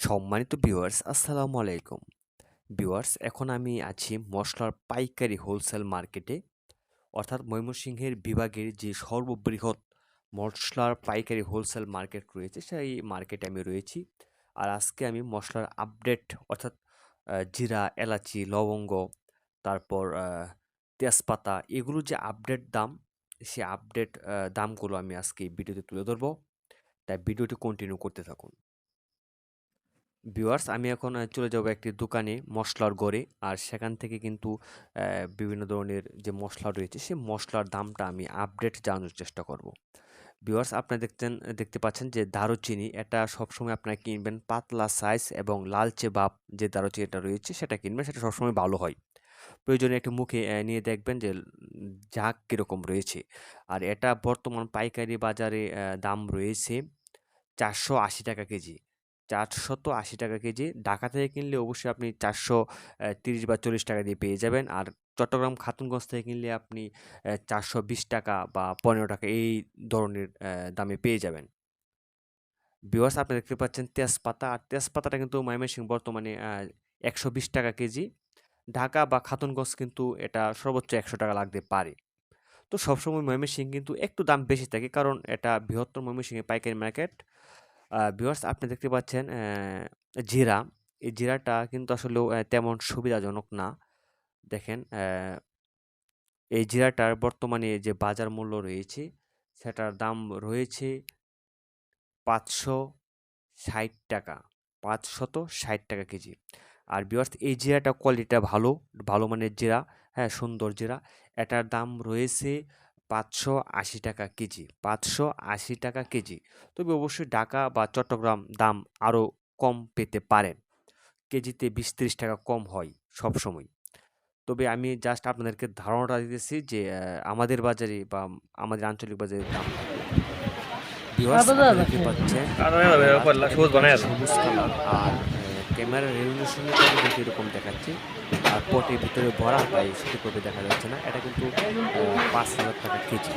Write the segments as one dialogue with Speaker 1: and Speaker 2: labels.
Speaker 1: সম্মানিত ভিউয়ার্স আসসালামু আলাইকুম। ভিউয়ার্স এখন আমি আছি মশলার পাইকারি হোলসেল মার্কেটে অর্থাৎ ময়মনসিংহের বিভাগের যে সর্ববৃহৎ মশলার পাইকারি হোলসেল মার্কেট রয়েছে, সেই মার্কেটে আমি রয়েছি। আর আজকে আমি মশলার আপডেট অর্থাৎ জিরা, এলাচি, লবঙ্গ, তারপর তেজপাতা, এগুলো যে আপডেট দাম সে আপডেট দামগুলো আমি আজকে ভিডিওতে তুলে ধরবো। তাই ভিডিওটি কন্টিনিউ করতে থাকুন। ভিউয়ার্স আমি এখন চলে যাব একটি দোকানে মশলার গড়ে। আর সেখান থেকে কিন্তু বিভিন্ন ধরনের যে মশলা রয়েছে, সেই মশলার দামটা আমি আপডেট জানানোর চেষ্টা করব। ভিউয়ার্স আপনারা দেখতেন দেখতে পাচ্ছেন যে দারুচিনি, এটা সবসময় আপনারা কিনবেন পাতলা সাইজ এবং লালচে বাপ যে দারুচিনিটা রয়েছে, সেটা কিনবেন, সেটা সবসময় ভালো হয়। প্রয়োজনে একটু মুখে নিয়ে দেখবেন যে, ঝাঁক কীরকম রয়েছে। আর এটা বর্তমান পাইকারি বাজারে দাম রয়েছে চারশো আশি টাকা কেজি। চারশত আশি টাকা কেজি। ঢাকা থেকে কিনলে অবশ্যই আপনি চারশো তিরিশ বা চল্লিশ টাকা দিয়ে পেয়ে যাবেন। আর চট্টগ্রাম খাতুনগঞ্জ থেকে কিনলে আপনি চারশো বিশ টাকা বা পনেরো টাকা এই ধরনের দামে পেয়ে যাবেন। বিওয়ার্স আপনি দেখতে পাচ্ছেন তেজপাতা। আর তেজপাতাটা কিন্তু ময়মনসিংহ বর্তমানে একশো বিশ টাকা কেজি। ঢাকা বা খাতুনগঞ্জ কিন্তু এটা সর্বোচ্চ একশো টাকা লাগতে পারে। তো সবসময় ময়মনসিংহ কিন্তু একটু দাম বেশি থাকে কারণ এটা বৃহত্তর ময়মনসিংহের পাইকারি মার্কেট। ভিউয়ার্স আপনি দেখতে পাচ্ছেন জিরা। এই জিরাটা কিন্তু আসলেও আহ, তেমন সুবিধাজনক না। দেখেন এই জিরাটার বর্তমানে যে বাজার মূল্য রয়েছে সেটার দাম রয়েছে পাঁচশো ষাট টাকা পাঁচশত ষাট টাকা কেজি। আর বিয়ার্স এই জিরাটা কোয়ালিটিটা ভালো ভালো মানের জিরা হ্যাঁ সুন্দর জিরা। এটার দাম রয়েছে পাঁচশো আশি টাকা কেজি পাঁচশো আশি টাকা কেজি। তবে অবশ্যই ঢাকা বা চট্টগ্রাম দাম আরও কম পেতে পারেন। কেজিতে বিশ ত্রিশ টাকা কম হয় সব সময় তবে আমি জাস্ট আপনাদেরকে ধারণাটা দিতেছি যে আমাদের বাজারে বা আমাদের আঞ্চলিক বাজারে দাম কালার। আর ক্যামেরা রেজলিউশনের কিন্তু এরকম দেখাচ্ছে। পটের ভিতরে ভরা তাই সঠিকভাবে দেখা যাচ্ছে না এটা কিন্তু পাঁচ হাজার টাকা কেজি।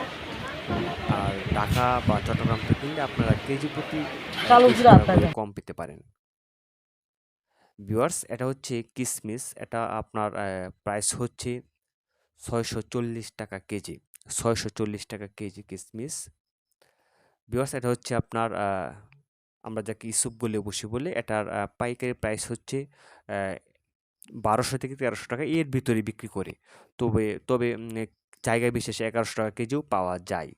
Speaker 1: আর ঢাকা বা চট্টগ্রাম থেকে কিনলে আপনারা কেজি প্রতি আহ,
Speaker 2: কালো
Speaker 1: 20
Speaker 2: জিরা
Speaker 1: টাকা করে
Speaker 2: আপনাদের।
Speaker 1: কম পেতে পারেন। ভিউয়ার্স এটা হচ্ছে কিসমিস এটা আপনার প্রাইস হচ্ছে ছয়শো চল্লিশ টাকা কেজি ছয়শো চল্লিশ টাকা কেজি কিসমিস। ভিউয়ার্স এটা হচ্ছে আপনার আমরা যাকে ইসুপ বলে বসি বলে এটার পাইকারি প্রাইস হচ্ছে বারোশো থেকে তেরোশো টাকা এর ভিতরে বিক্রি করে। তবে তবে জায়গায় বিশেষে এগারোশো টাকা কেজিও পাওয়া যায়।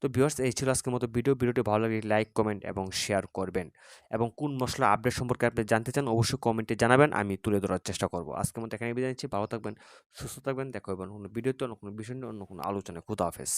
Speaker 1: তো ভিউয়ার্স, এই ছিল আজকের মতো ভিডিও। ভিডিওটি ভালো লাগলে লাইক, কমেন্ট এবং শেয়ার করবেন। এবং কোন মশলা আপডেট সম্পর্কে আপনি জানতে চান, অবশ্যই কমেন্টে জানাবেন, আমি তুলে ধরার চেষ্টা করব। আজকের মতো এখানে বিদায় নিচ্ছি। ভালো থাকবেন, সুস্থ থাকবেন। দেখা হবে অন্য কোনো ভিডিওতে, অন্য কোনো বিষয় নিয়ে, অন্য কোনো আলোচনায়। খুদা হাফেজ।